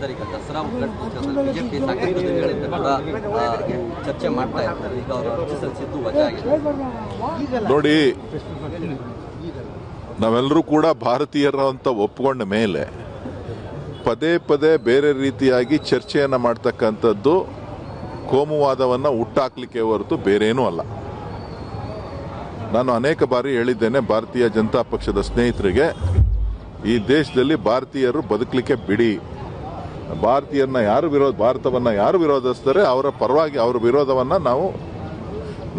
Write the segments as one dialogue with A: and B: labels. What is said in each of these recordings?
A: Sir ಈಗ ದಸರಾ ಉದ್ಘಾಟನೆ BJP ಸಾಕಷ್ಟು ದಿನಗಳಿಂದ ಕೂಡ ಚರ್ಚೆ ಮಾಡ್ತಾ ಇರ್ತಾರೆ ಈಗ ಅವರು ಅರ್ಜಿ ಸಲ್ಲಿಸಿದ್ದು ವಜಾ ಆಗಿದೆ
B: ನೋಡಿ ನಾವೆಲ್ಲರೂ ಕೂಡ ಭಾರತೀಯರ ಅಂತ ಒಪ್ಕೊಂಡ ಮೇಲೆ ಪದೇ ಪದೇ ಬೇರೆ ರೀತಿಯಾಗಿ ಚರ್ಚೆಯನ್ನು ಮಾಡ್ತಕ್ಕಂಥದ್ದು ಕೋಮುವಾದವನ್ನು ಹುಟ್ಟಾಕ್ಲಿಕ್ಕೆ ಹೊರತು ಬೇರೇನೂ ಅಲ್ಲ. ನಾನು ಅನೇಕ ಬಾರಿ ಹೇಳಿದ್ದೇನೆ ಭಾರತೀಯ ಜನತಾ ಪಕ್ಷದ ಸ್ನೇಹಿತರಿಗೆ ಈ ದೇಶದಲ್ಲಿ ಭಾರತೀಯರು ಬದುಕಲಿಕ್ಕೆ ಬಿಡಿ. ಭಾರತೀಯರನ್ನ ಯಾರು ವಿರೋಧ ಭಾರತವನ್ನು ಯಾರು ವಿರೋಧಿಸ್ತಾರೆ, ಅವರ ಪರವಾಗಿ ಅವರ ವಿರೋಧವನ್ನು ನಾವು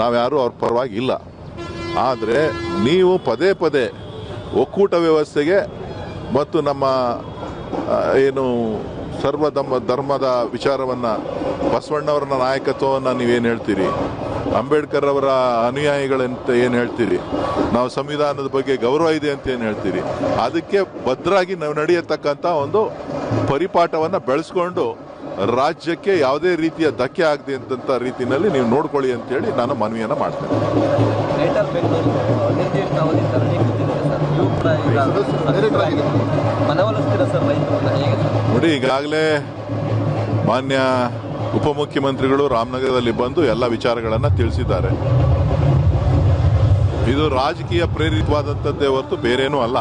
B: ನಾವ್ಯಾರು ಅವ್ರ ಪರವಾಗಿ ಇಲ್ಲ. ಆದರೆ ನೀವು ಪದೇ ಪದೇ ಒಕ್ಕೂಟ ವ್ಯವಸ್ಥೆಗೆ ಮತ್ತು ನಮ್ಮ ಏನು ಸರ್ವಧರ್ಮ ಧರ್ಮದ ವಿಚಾರವನ್ನು ಬಸವಣ್ಣವರ ನಾಯಕತ್ವವನ್ನು ನೀವೇನು ಹೇಳ್ತೀರಿ? ಅಂಬೇಡ್ಕರ್ ಅವರ ಅನುಯಾಯಿಗಳಂತ ಏನು ಹೇಳ್ತೀರಿ? ನಾವು ಸಂವಿಧಾನದ ಬಗ್ಗೆ ಗೌರವ ಇದೆ ಅಂತ ಏನು ಹೇಳ್ತೀರಿ? ಅದಕ್ಕೆ ಭದ್ರಾಗಿ ನಾವು ನಡೆಯತಕ್ಕಂಥ ಒಂದು ಪರಿಪಾಠವನ್ನು ಬೆಳೆಸ್ಕೊಂಡು ರಾಜ್ಯಕ್ಕೆ ಯಾವುದೇ ರೀತಿಯ ಧಕ್ಕೆ ಆಗದೆ ಅಂತ ರೀತಿಯಲ್ಲಿ ನೀವು ನೋಡ್ಕೊಳ್ಳಿ ಅಂತೇಳಿ ನಾನು ಮನವಿಯನ್ನು ಮಾಡ್ತೇನೆ. ನೋಡಿ ಈಗಾಗಲೇ ಮಾನ್ಯ ಉಪಮುಖ್ಯಮಂತ್ರಿಗಳು ರಾಮನಗರದಲ್ಲಿ ಬಂದು ಎಲ್ಲ ವಿಚಾರಗಳನ್ನು ತಿಳಿಸಿದ್ದಾರೆ. ಇದು ರಾಜಕೀಯ ಪ್ರೇರಿತವಾದಂಥದ್ದೇ ಹೊರತು ಬೇರೇನೂ ಅಲ್ಲ.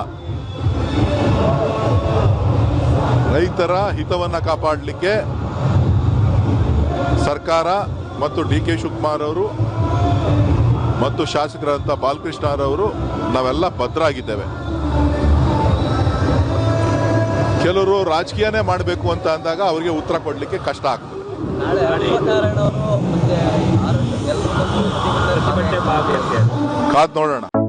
B: ರೈತರ ಹಿತವನ್ನು ಕಾಪಾಡಲಿಕ್ಕೆ ಸರ್ಕಾರ ಮತ್ತು ಡಿ ಕೆ ಶಿವಕುಮಾರ್ ಅವರು ಮತ್ತು ಶಾಸಕರಂತ ಬಾಲಕೃಷ್ಣರವರು ನಾವೆಲ್ಲ ಭದ್ರಾಗಿದ್ದೇವೆ. ಕೆಲವರು ರಾಜಕೀಯನೇ ಮಾಡಬೇಕು ಅಂತ ಅಂದಾಗ ಅವರಿಗೆ ಉತ್ತರ ಕೊಡಲಿಕ್ಕೆ ಕಷ್ಟ ಆಗ್ತದೆ.
A: ನಾಳೆ
B: ಕಾದ್ ನೋಡೋಣ.